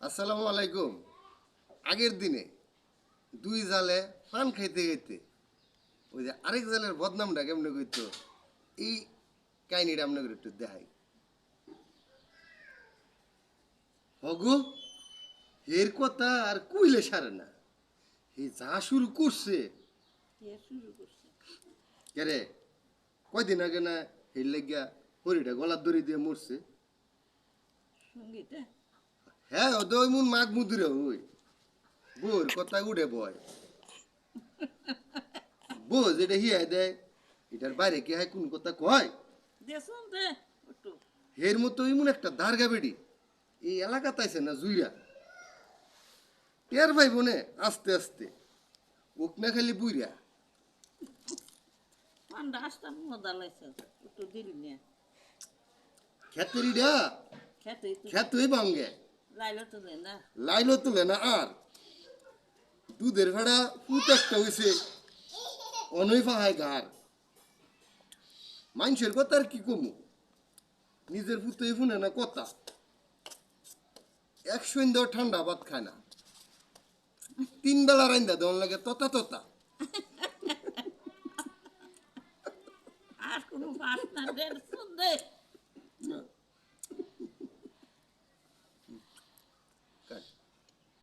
আসসালামু আলাইকুম। আগের দিনে দুই জালে পান খাইতে খাইতে ওই যে আরেক জালের বদনামটা কেমনে কইতো এই কাহিনিটা আপনাকে একটু দেখাই। হগু এর কথা আর কইলে সারে না। হে যা শুরু করছে। কে শুরু করছে? কেরে কয়দিন আগে না হের লেগিয়া হরিটা গলার দড়ি দিয়ে মরছে? সঙ্গীতে? হ্যাঁ ও তো মুন মাঘ মুদুরে ওই বোর কথা উড়ে বয়। বো যেটা হিয়া দেয় এটার বাইরে কি হয় কোন কথা কয়? দে হের মতো এমন একটা দারগা বেডি। এই এলাকা তাইছে না জুইরা? টের ভাই বোনে আস্তে আস্তে। ওক না খালি বুইরা। দিলি নিয়ে। খেতে খেতুই ভাঙ্গে লাইলে তুলে না? আর? দুধের ভেড়া পুত একটা হইছে। অনই ফাহায় গার মানুষের কথা আর কি কমু? নিজের পুতে শুনে না কথা? এক সন্ধ্যা ঠান্ডা ভাত খায় না। তিন বেলা রান্দা দেওয়ার লাগে ততা ততা আর কোনো বাস না দে শুন দে।